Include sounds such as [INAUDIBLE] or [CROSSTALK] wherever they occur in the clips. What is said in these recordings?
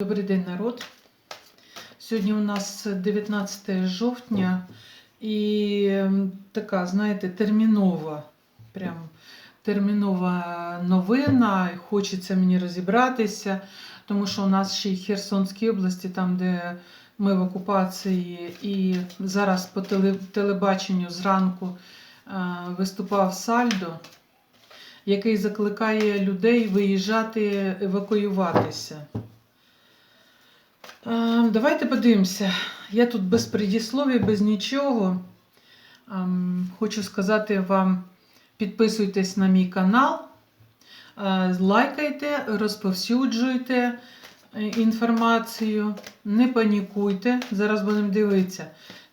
Добрий день, народ. Сьогодні у нас 19 жовтня і ем, така, знаєте, термінова, прям термінова новина. Хочеться мені розібратися, тому що у нас ще й Херсонській області, там, де ми в окупації, і зараз по телебаченню зранку е, виступав Сальдо, який закликає людей виїжджати, евакуюватися. Е, Давайте подивимося. Я тут без предісловів, без нічого. Ем, Хочу сказати вам: підписуйтесь на мій канал, е, лайкайте, розповсюджуйте е, інформацію, не панікуйте. Зараз будемо дивитися.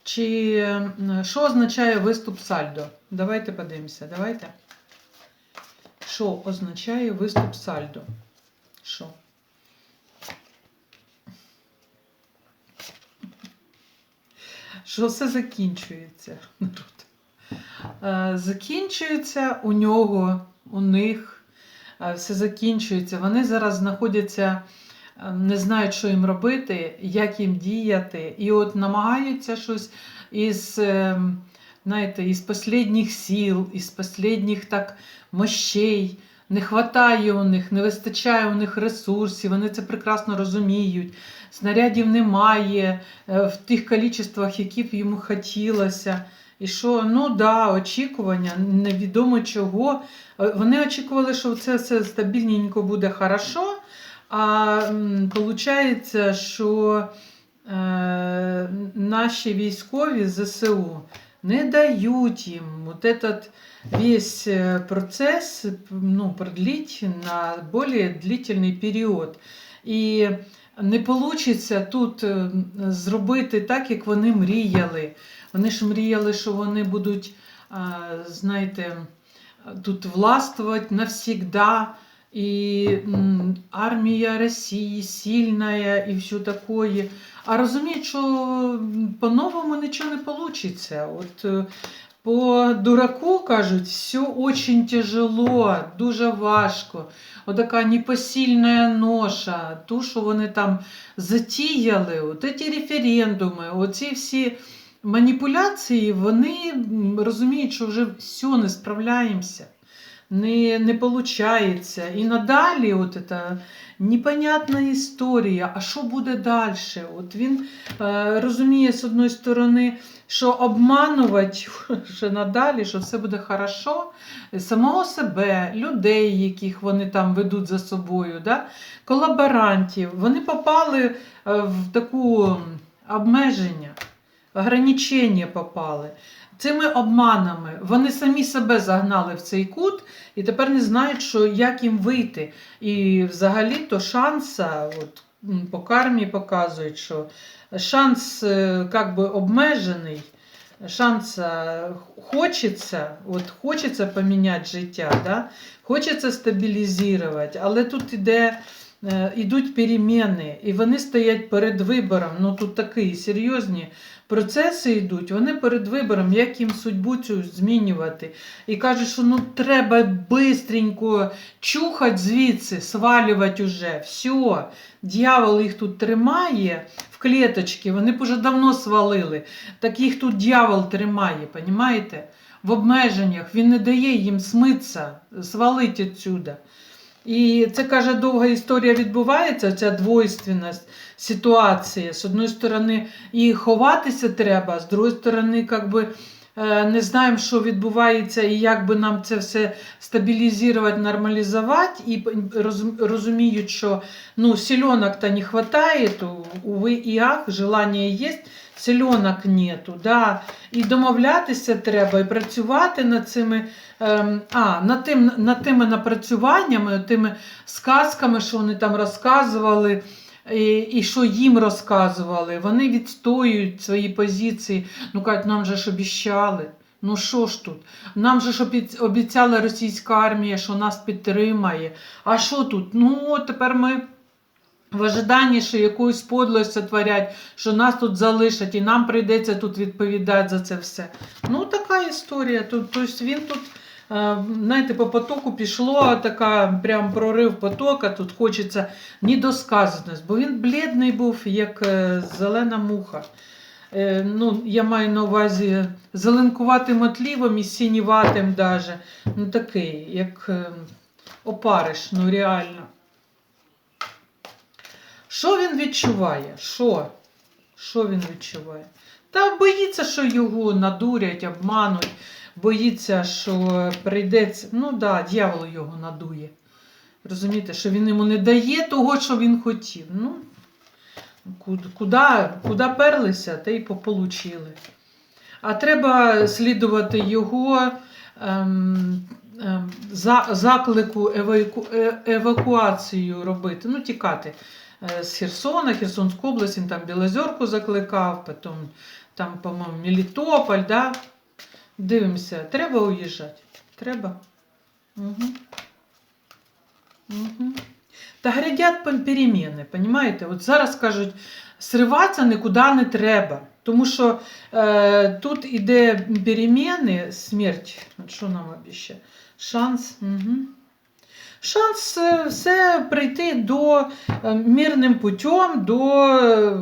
Чи що означає виступ сальдо? Давайте подивимося. Давайте. Що означає виступ сальдо? Що? Що все закінчується. [LAUGHS] народ. Е, Закінчується у нього, у них е, все закінчується. Вони зараз знаходяться, е, не знають, що їм робити, як їм діяти. І от намагаються щось із, знаєте, із останніх сіл, із останніх так мощей. Не вистачає у них, не вистачає у них ресурсів, вони це прекрасно розуміють. Снарядів немає е, в тих кількостях, які б йому хотілося. І що, ну да, очікування, невідомо чого. Е, Вони очікували, що це все стабільненько буде хорошо. А виходить, що е, наші військові ЗСУ не дають їм вот этот весь е, процес ну, продлить на более длительний період. І не вийде тут е, зробити так, як вони мріяли. Вони ж мріяли, що вони будуть, знаєте, тут властвувати навсегда. М, армія Росії сильна і все таке. А розуміють, що по-новому нічого не вийде. От е, по дураку кажуть, все очень тяжело, дуже важко. Отака непосильна ноша, ту, що вони там затіяли, от ці референдуми, оці всі маніпуляції, вони розуміють, що вже все, не справляємося, не, не виходить. І надалі от ця непонятна історія, а що буде далі? От він е, розуміє, з одної сторони, що обманувати [LAUGHS] ще надалі, що все буде хорошо, самого себе, людей, яких вони там ведуть за собою, да? колаборантів, вони попали е, в таку обмеження, ограничення попали. Цими обманами вони самі себе загнали в цей кут і тепер не знають, що, як їм вийти. І взагалі-то шанса, от, по кармі показують, що шанс е, как би обмежений, шанс е, хочеться, от хочеться поміняти життя, да? хочеться стабілізувати, але тут іде, е, ідуть переміни, і вони стоять перед вибором. Ну тут такі серйозні процеси йдуть, вони перед вибором, як їм судьбу цю змінювати. І кажуть, що ну треба бистренько чухати звідси, свалювати уже. Все, дьявол їх тут тримає в клеточці, вони б уже давно свалили. Так їх тут дьявол тримає, понімаєте? В обмеженнях він не дає їм смитися, свалити відсюди. І це каже, довга історія відбувається, ця двойственність ситуації. З одної сторони, і ховатися треба, з другої сторони, як би, е, не знаємо, що відбувається, і як би нам це все стабілізувати, нормалізувати, і роз- розуміють, що ну, сільонок-то не вистачає, то, уви і ах, желання є, сільонок нету. Да. І домовлятися треба, і працювати над цими. Ем, а, над, тим, над тими напрацюваннями, тими сказками, що вони там розказували, і, і що їм розказували, вони відстоюють свої позиції. Ну кажуть, нам же ж обіщали. Ну що ж тут? Нам же ж обіцяла російська армія, що нас підтримає. А що тут? Ну, тепер ми в ожиданні, що якусь подлость сотворять, що нас тут залишать, і нам прийдеться тут відповідати за це все. Ну, така історія. Тобто він тут е, знаєте, по потоку пішло така прям прорив потока. Тут хочеться недосказаність, бо він блідний був, як е, зелена муха. Е, Ну, я маю на увазі зеленкуватим отлівом і синіватим даже. Ну, такий, як опариш, ну реально. Що він відчуває? Що? Що він відчуває? Та боїться, що його надурять, обмануть, боїться, що прийдеться. Ну так, да, дьявол його надує. Розумієте, що він йому не дає того, що він хотів. Ну, куди, куди, перлися, те й пополучили. А треба слідувати його ем, ем, за, заклику еваку, е, евакуацію робити, ну, тікати з Херсона, Херсонську область, він там Білозерку закликав, потім там, по-моєму, Мелітополь, да? Дивимося, треба уїжджати. Треба. Угу. Угу. Та грядять переміни, понімаєте? От зараз кажуть, сриватися нікуди не треба. Тому що е, тут іде переміни, смерть. От що нам обіщає? Шанс. Угу. Шанс е, все прийти до е, мирним путем до е,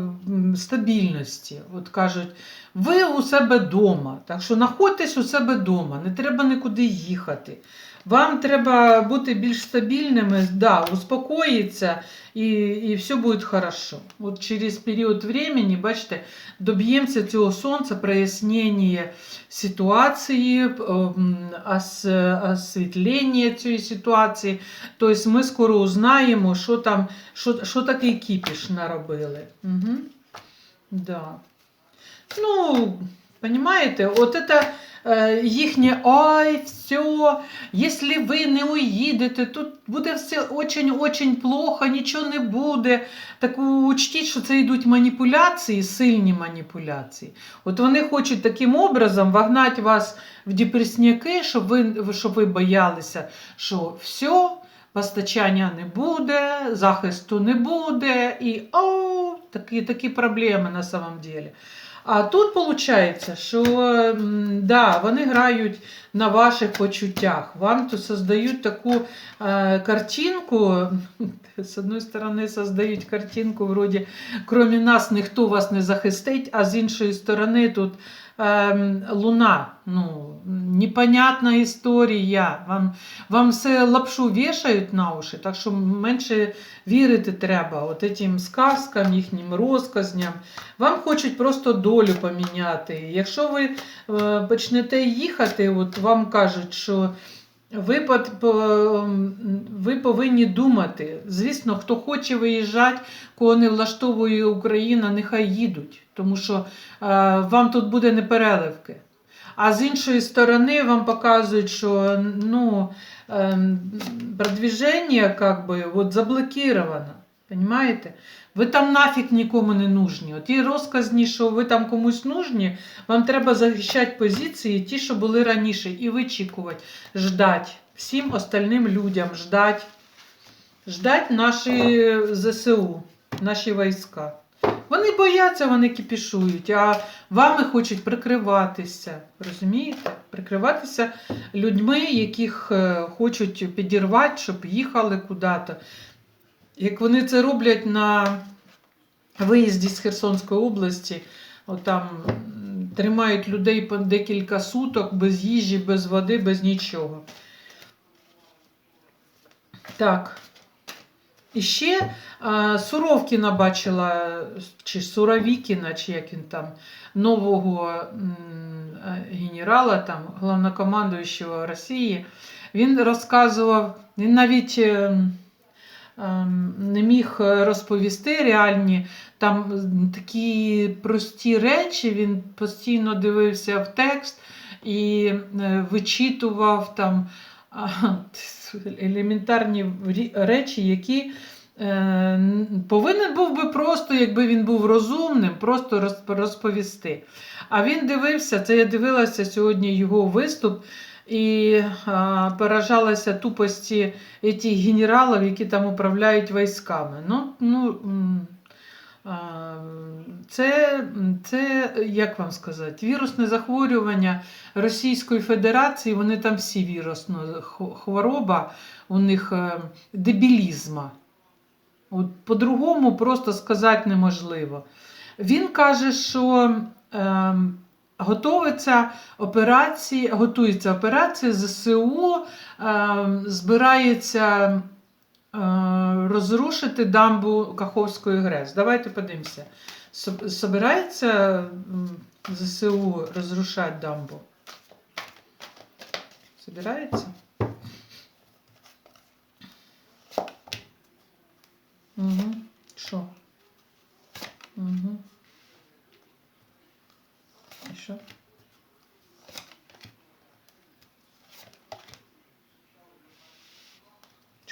стабільності. От кажуть, ви у себе вдома, так що знаходьтесь у себе вдома, не треба нікуди їхати. Вам треба бути більш стабільними, да, успокоїться і, і все буде хорошо. От через період времени, бачите, доб'ємося цього сонця, прояснення ситуації, ем, ос, освітлення цієї ситуації. Тобто ми скоро узнаємо, що там, що, що такий кіпіш наробили. Угу. Да. Ну, понимаете, от это їхнє ой, все, якщо ви не уїдете, тут буде все очень-очень плохо, нічого не буде. Так учтіть, що це йдуть маніпуляції, сильні маніпуляції. От вони хочуть таким образом вогнати вас в депресняки, щоб ви, щоб ви боялися, що все, постачання не буде, захисту не буде, і о, такі, такі проблеми на самом деле. А тут виходить, що да, вони грають на ваших почуттях. Вам тут создають таку е, картинку. [LAUGHS] З одної сторони, создають картинку, вроді, крім нас ніхто вас не захистить, а з іншої сторони, тут е, луна. Ну, непонятна історія. Вам, вам все лапшу вішають на уші, так що менше вірити треба от цим сказкам, їхнім розказням. Вам хочуть просто долю поміняти. Якщо ви э, почнете їхати, от вам кажуть, що ви, ви повинні думати. Звісно, хто хоче виїжджати, кого не влаштовує Україна, нехай їдуть, тому що е, вам тут буде непереливки. А з іншої сторони вам показують, що ну, е, продвіження як би, от заблокировано. Понимаєте? Ви там нафіг нікому не нужні. Ті розказні, що ви там комусь нужні, вам треба захищати позиції, ті, що були раніше, і вичікувати, ждать. Всім остальним людям ждать. Ждать наші ЗСУ, наші війська. Вони бояться, вони кипішують, а вами хочуть прикриватися. Розумієте? Прикриватися людьми, яких е, хочуть підірвати, щоб їхали куди-то. Як вони це роблять на виїзді з Херсонської області, от там тримають людей по декілька суток без їжі, без води, без нічого. Так. І ще а, Суровкіна бачила, чи Суровікіна, чи як він там, нового генерала, там, головнокомандуючого Росії. Він розказував, він навіть ем, не міг розповісти реальні там такі прості речі, він постійно дивився в текст і е, вичитував там [LAUGHS] елементарні речі, які е, повинен був би просто, якби він був розумним, просто розповісти. А він дивився, це я дивилася сьогодні його виступ. І а, поражалася тупості тих генералів, які там управляють військами. Ну, ну, Це, це, як вам сказати, вірусне захворювання Російської Федерації, вони там всі вірусна хвороба, у них е, дебілізма. По-другому просто сказати неможливо. Він каже, що е, готується операції, готується операція ЗСУ, е, збирається е, розрушити дамбу Каховської ГРЕС. Давайте подивимося. Соб- Собирається ЗСУ розрушати дамбу? Собирається? Угу. Що? Угу. І що?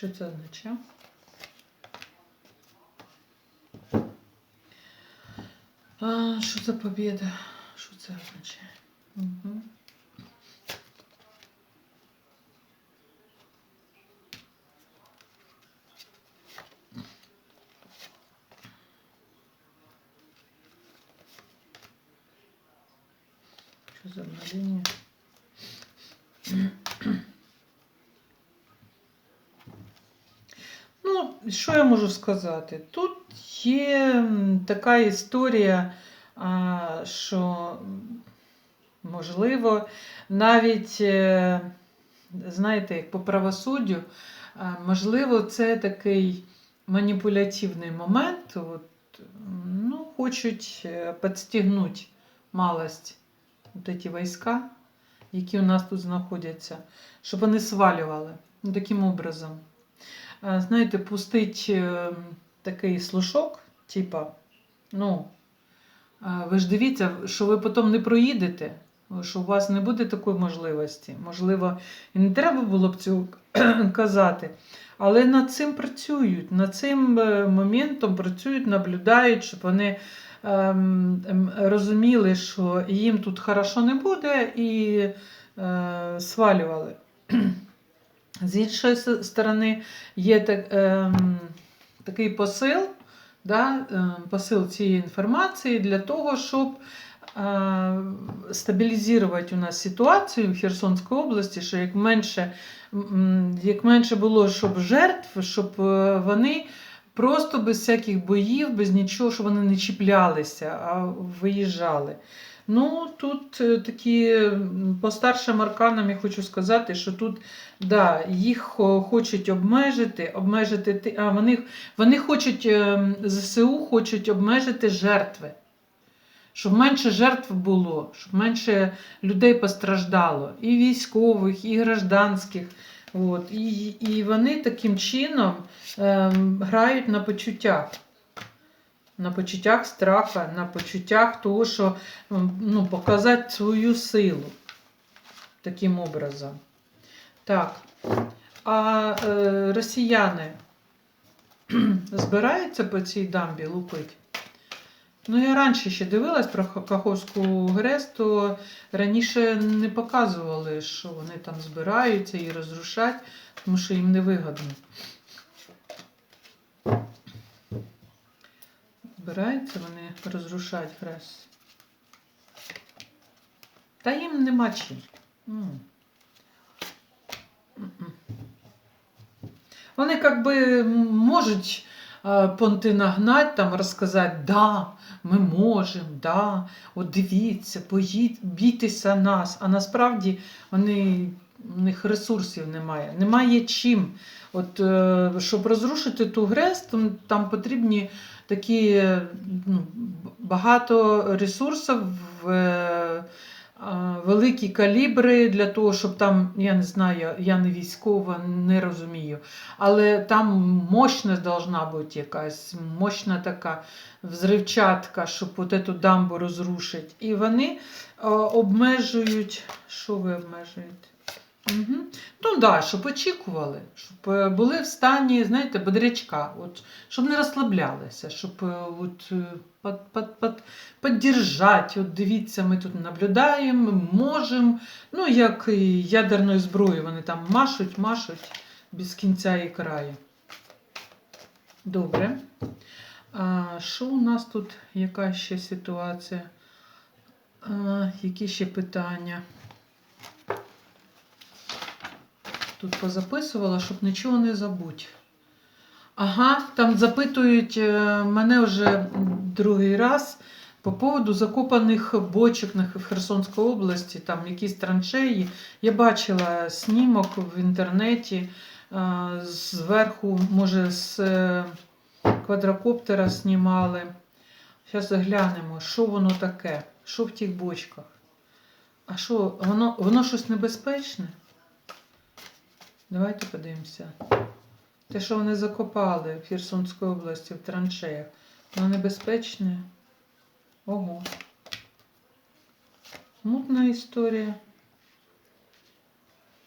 Що це означає? А, що за побіда? Що це означає? Угу. Що за обновлення? Ну, що я можу сказати? Тут є така історія, що можливо, навіть, е, знаєте, як по правосуддю, можливо, це такий маніпулятивний момент. От, ну, хочуть е, підстігнути малость от ці війська, які у нас тут знаходяться, щоб вони свалювали ну, таким образом. А, Знаєте, пустить е, такий слушок, типа, ну, ви ж дивіться, що ви потім не проїдете, що у вас не буде такої можливості. Можливо, і не треба було б цього [CLEARS THROAT] казати. Але над цим працюють, над цим е, моментом працюють, наблюдають, щоб вони ем, ем, розуміли, що їм тут хорошо не буде, і е, свалювали. [CLEARS THROAT] З іншої сторони, є так, ем, такий посил, да, ем, посил цієї інформації для того, щоб е, стабілізувати у нас ситуацію в Херсонській області, що як менше, як менше було щоб жертв, щоб е, вони просто без всяких боїв, без нічого, щоб вони не чіплялися, а виїжджали. Ну, тут е, такі по старшим арканам я хочу сказати, що тут да, їх хочуть обмежити, обмежити ти- а вони, вони хочуть, ем, ЗСУ хочуть обмежити жертви. Щоб менше жертв було, щоб менше людей постраждало, і військових, і гражданських. От. І, і вони таким чином ем, грають на почуттях. На почуттях страха, на почуттях того, що ну, показати свою силу таким образом. Так. А е, росіяни [CLEARS THROAT] збираються по цій дамбі лупити? Ну, я раніше ще дивилась про Каховську ГРЕС, то раніше не показували, що вони там збираються і розрушать, тому що їм не вигодно. Збираються вони розрушати ГРЕС. Та їм нема чим. Вони як би можуть понти нагнать, там розказати, да, ми можемо, да, от дивіться, поїдь, бійтеся нас. А насправді вони, у них ресурсів немає. Немає чим. От, е, щоб розрушити ту ГРЕС, там, там потрібні такі ну, багато ресурсів в. е, великі калібри для того, щоб там, я не знаю, я не військова, не розумію. Але там мощність должна бути якась, мощна така взривчатка, щоб от эту дамбу розрушити. І вони е, обмежують. Що ви обмежуєте? Угу. Ну да, щоб очікували, щоб е, були в стані, знаєте, бодрячка, от, щоб не розслаблялися, щоб е, от, е, под, под, под, поддержать. От дивіться, ми тут наблюдаємо, ми можемо. Ну, як і ядерною зброєю, вони там машуть, машуть без кінця і краю. Добре. А що у нас тут? Яка ще ситуація? А, які ще питання? Тут позаписувала, щоб нічого не забудь. Ага, там запитують е, мене вже другий раз по поводу закопаних бочок в Херсонській області, там якісь траншеї. Я бачила снімок в інтернеті. е, Зверху, може, з е, квадрокоптера знімали. Зараз заглянемо, що воно таке, що в тих бочках. А що, воно, воно щось небезпечне? Давайте подивимося. Те, що вони закопали в Херсонській області в траншеях, воно небезпечне. Ого. Мутна історія.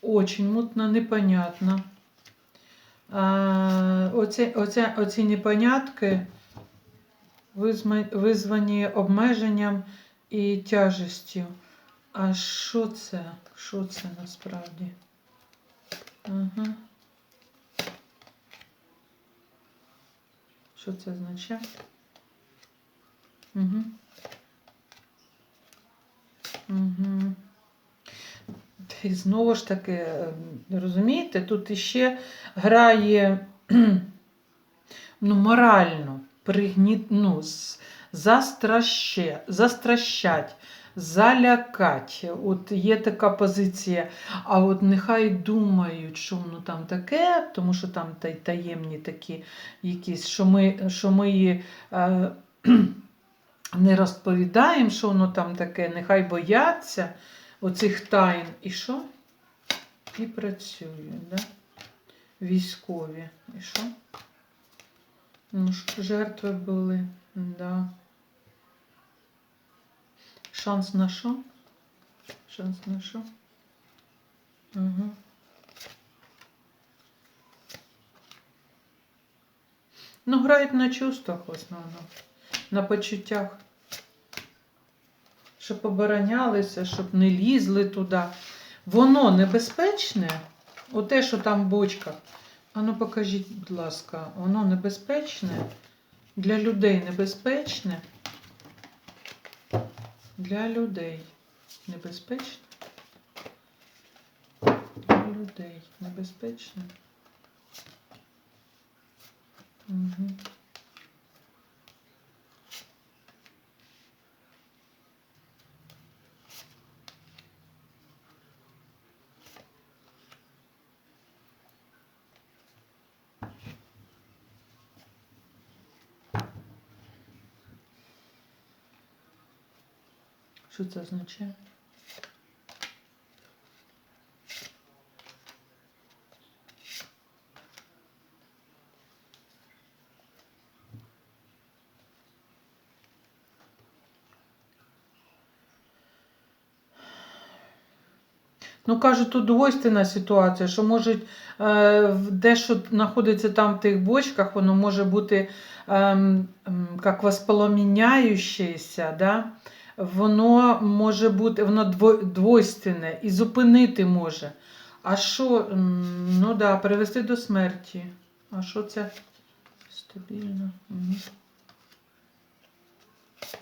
Очень мутна, непонятна. А, оці, оця, оці непонятки визвані обмеженням і тяжестю. А що це? Що це насправді? Ага. Що це означає? Угу. Угу. І знову ж таки, е, розумієте, тут іще грає ну, морально, пригні... ну, застращать, залякать. От є така позиція. А от нехай думають, що воно там таке, тому що там таємні такі якісь, що ми, що ми її е, не розповідаємо, що воно там таке, нехай бояться оцих тайн. І що? І працюють, да? Військові. І що? Ну, ж, жертви були, да. Шанс на що? Шанс на що? Угу. Ну, грають на чувствах в основному, на почуттях. Щоб оборонялися, щоб не лізли туди. Воно небезпечне, оте, що там в бочках. А ну покажіть, будь ласка, воно небезпечне, для людей небезпечне. Для людей небезпечно. Для людей небезпечно. Угу. Що це означає? Ну, кажуть, тут двойственна ситуація, що може е, дещо знаходиться там в тих бочках, воно може бути ем, ем, як воспламеняючеся, да? Воно може бути, воно дво- двойственне і зупинити може. А що, ну да, привести до смерті. А що це? Стабільно.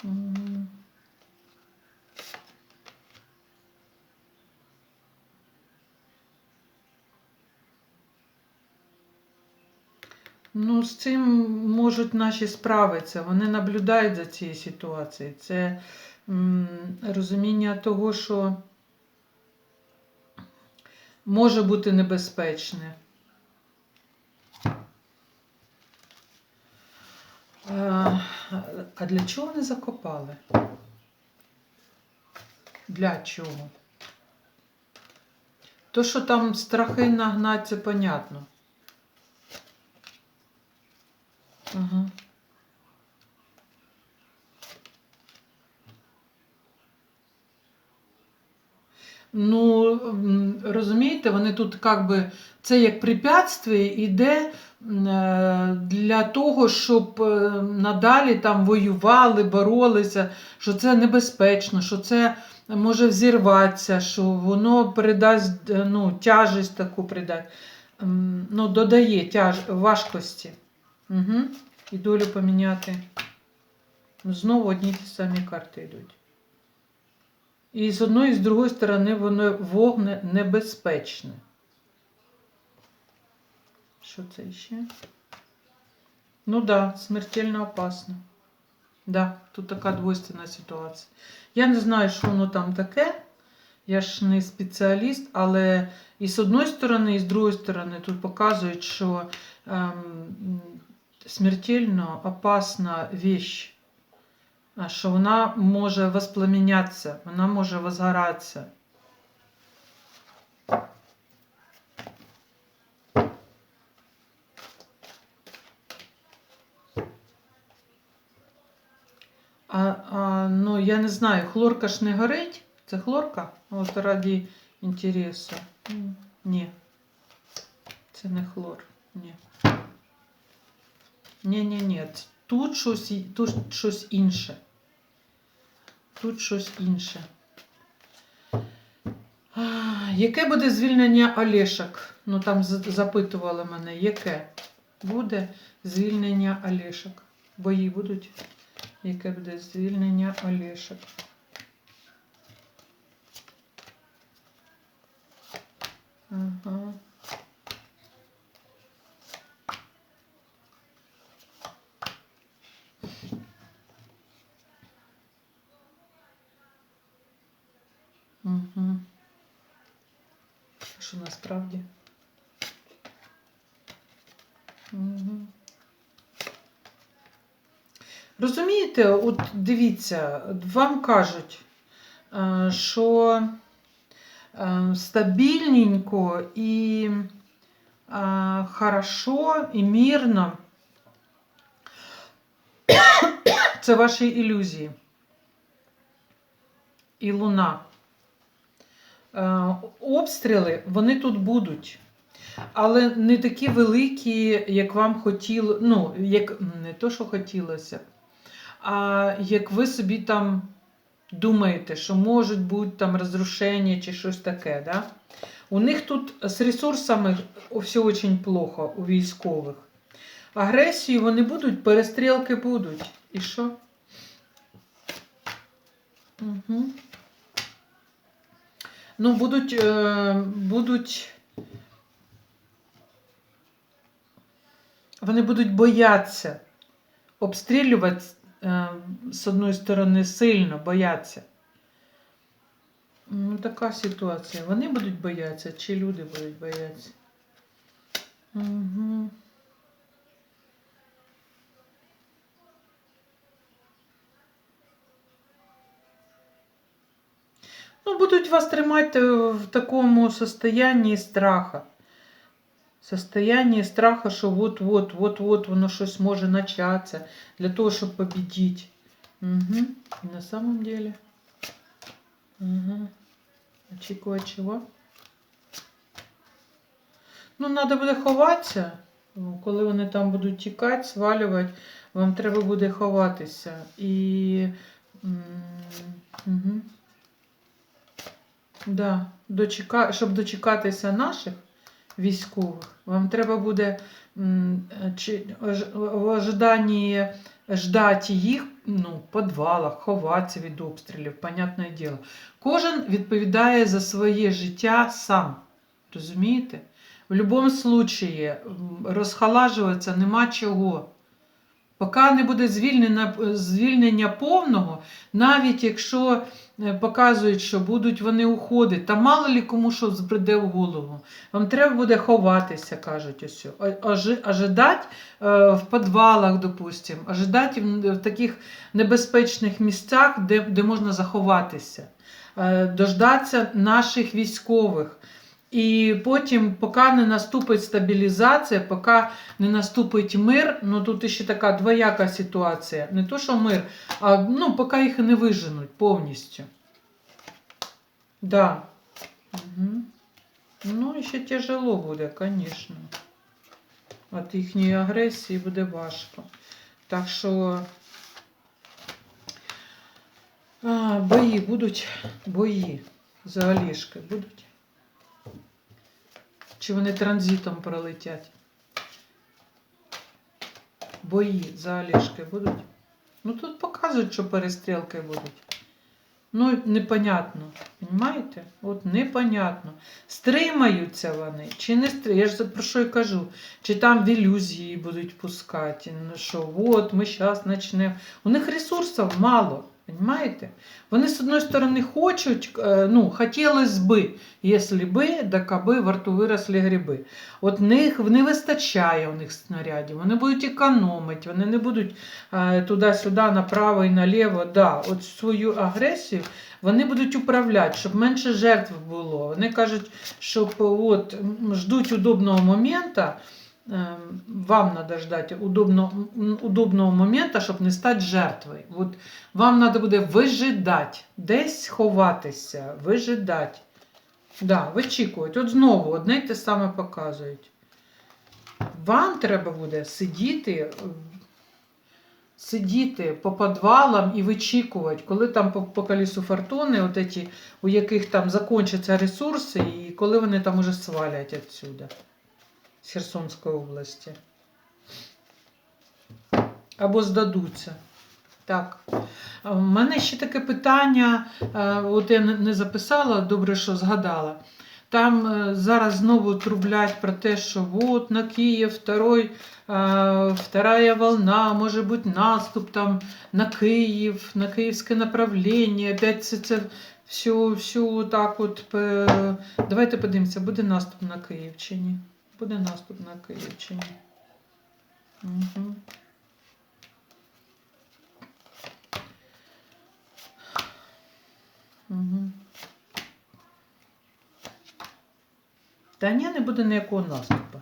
Угу. Ну, з цим можуть наші справитися. Вони наблюдають за цією ситуацією. Це розуміння того, що може бути небезпечне. А, а для чого вони закопали? Для чого? То, що там страхи нагнать, це понятно. Ага. Ну, розумієте, вони тут як би це як препятствие іде е, для того, щоб е, надалі там воювали, боролися, що це небезпечно, що це може взірватися, що воно передасть е, ну, тяжесть таку придасть, ну, додає тяж, важкості. Угу. і долю поміняти. Знову одні ті самі карти йдуть. І з одної і з другої сторони воно вогне небезпечне. Що це ще? Ну да, смертельно опасно. Да, тут така двойственна ситуація. Я не знаю, що воно там таке. Я ж не спеціаліст, але і з одної сторони, і з другої сторони тут показують, що ем, смертельно опасна а що вона може воспламенятися, вона може возгоратися. А, а, ну, я не знаю, хлорка ж не горить? Це хлорка? От раді інтересу. Ні. Це не хлор. Ні. Ні, ні, ні. Тут щось, тут щось інше. Тут щось інше. Яке буде звільнення Олешок? Ну там запитували мене, яке буде звільнення Олешок? Бої будуть? Яке буде звільнення Олешок? Ага. Угу. Що насправді? Угу. Розумієте, от дивіться, вам кажуть, е, що е, стабільненько і е, хорошо і мирно це ваші ілюзії. І луна. Е, Обстріли вони тут будуть. Але не такі великі, як вам хотіло, ну, як не то, що хотілося, а як ви собі там думаєте, що можуть бути там розрушення чи щось таке. Да? У них тут з ресурсами все дуже плохо у військових. Агресію вони будуть, перестрілки будуть. І що? Угу. Ну, будуть, е, будуть. Вони будуть боятися обстрілювати е, з одної сторони сильно бояться. Ну, така ситуація. Вони будуть боятися, чи люди будуть боятися? Угу. Ну, будуть вас тримати в такому состоянні страха. Состояние страха, що вот-вот, вот-вот воно щось може начаться для того, щоб победить. Угу. На самом деле. Угу. Очікувати чого? Ну, треба буде ховатися. Коли вони там будуть тікати, свалювати, вам треба буде ховатися. І. Угу. Да. Дочека... Щоб дочекатися наших військових, вам треба буде в ожиданні ждати їх ну, в підвалах, ховатися від обстрілів, понятне діло. Кожен відповідає за своє життя сам. Розумієте? В будь-якому випадку розхалажуватися нема чого. Поки не буде звільнення, повного, навіть якщо показують, що будуть вони уходити, та мало лі кому що збреде в голову. Вам треба буде ховатися, кажуть ось. Ожи- Ожидати е, в підвалах, допустимо, ожидати в таких небезпечних місцях, де, де можна заховатися, е, дождатися наших військових. І потім, поки не наступить стабілізація, поки не наступить мир, ну тут ще така двояка ситуація. Не то, що мир, а ну, поки їх не виженуть повністю. Да. Угу. Ну, ще тяжело буде, звісно. От їхньої агресії буде важко. Так що а, бої будуть, бої за Олішки будуть. Чи вони транзитом пролетять? бої за будуть? Ну тут показують, що перестрілки будуть. Ну, непонятно. Понимаєте? От непонятно. Стримаються вони чи не стримаються. Я ж про що й кажу. Чи там в ілюзії будуть пускати. Ну що, от ми зараз почнемо. У них ресурсів мало. Понимаете? Вони, з одної сторони, хочуть, е, ну, хотілося би, якщо би, да каби во рту виросли гриби. От них не вистачає у них снарядів, вони будуть економити, вони не будуть е, туди-сюди, направо і наліво. Да, от свою агресію вони будуть управляти, щоб менше жертв було. Вони кажуть, щоб от, ждуть удобного моменту, вам надо ждать удобного, удобного моменту, щоб не стати жертвою. От вам треба буде вижидати, десь ховатися, вижидати. Да, вичікувати. От знову одне й те саме показують. Вам треба буде сидіти, сидіти по підвалам і вичікувати, коли там по, по колесу фортуни, от эти, у яких там закінчаться ресурси, і коли вони там уже свалять відсюди Херсонської області. Або здадуться. Так. В мене ще таке питання, е, от я не записала, добре, що згадала. Там е, зараз знову трублять про те, що от на Київ второй, е, вторая волна, може бути наступ там на Київ, на київське направлення. Опять це, це всю, всю так от. Давайте подивимося, буде наступ на Київ чи ні? Буде наступ на Київ? Угу. Угу. Та ні, не буде ніякого наступу.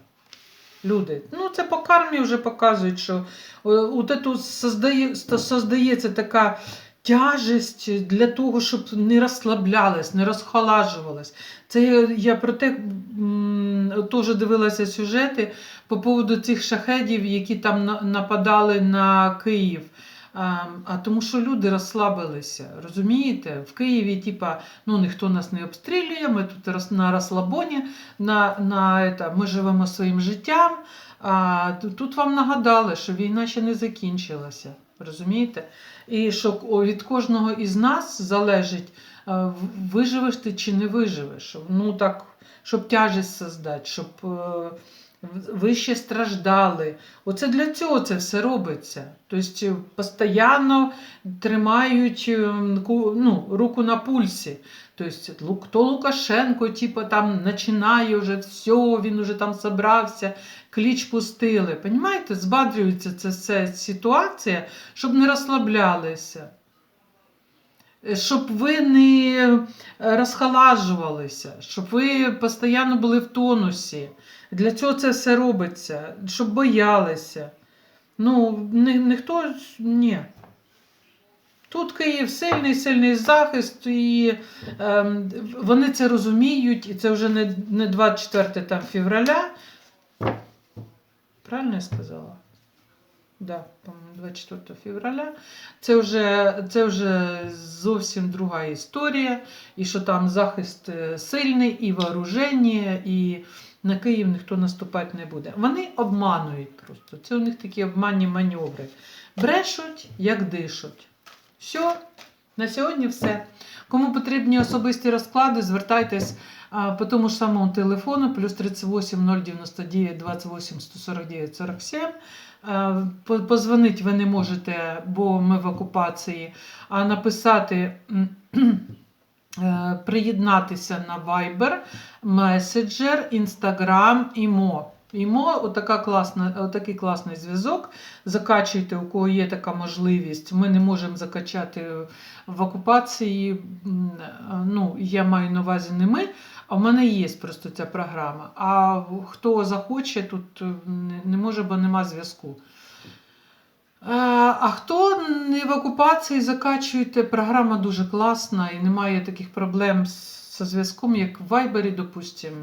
Люди, ну це по кармі вже показують, що от создає, создається така тяжесть для того, щоб не розслаблялись, не розхолажувалось. Це я, про те теж дивилася сюжети по поводу цих шахедів, які там нападали на Київ. А, тому що люди розслабилися, розумієте? В Києві, типа, ну ніхто нас не обстрілює, ми тут на розслабоні, на, на это, ми живемо своїм життям. А тут вам нагадали, що війна ще не закінчилася. Розумієте? І що від кожного із нас залежить, виживеш ти чи не виживеш. Ну так, щоб тяжесть создати, щоб е, ви ще страждали. Оце для цього це все робиться. Тобто е, постійно тримають е, ну, руку на пульсі. Тобто, Лу- то Лукашенко, типу, там починає вже все, він уже там собрався, кліч пустили. Понімаєте, збадрюється ця ситуація, щоб не розслаблялися. Е, Щоб ви не е, розхолажувалися, щоб ви постійно були в тонусі. Для цього це все робиться, щоб боялися. Ну, ні, ніхто ні. Тут Київ сильний, сильний захист, і ем, вони це розуміють, і це вже не, не 24 там, февраля. Правильно я сказала? Да, по-моєму, 24 февраля. Це вже, це вже зовсім друга історія. І що там захист е, сильний, і вооруження, і на Київ ніхто наступати не буде. Вони обманують просто. Це у них такі обманні маневри. Брешуть, як дишуть. Все, на сьогодні все. Кому потрібні особисті розклади, звертайтесь по тому ж самому телефону, плюс 38 099 28 149 47. Позвонити ви не можете, бо ми в окупації, а написати, [CLEARS THROAT] е, приєднатися на Viber, Messenger, Instagram, Imo. Імо, отака класна, отакий класний зв'язок. Закачуйте, у кого є така можливість. Ми не можемо закачати в окупації. Ну, я маю на увазі не ми, а в мене є просто ця програма. А хто захоче, тут е, не- може, бо нема зв'язку. Е, А хто не в окупації, закачуєте, програма дуже класна і немає таких проблем з- зв'язком, як в Вайбері, допустимо,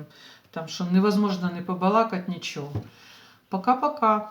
там що невозможно не побалакати нічого. Пока-пока.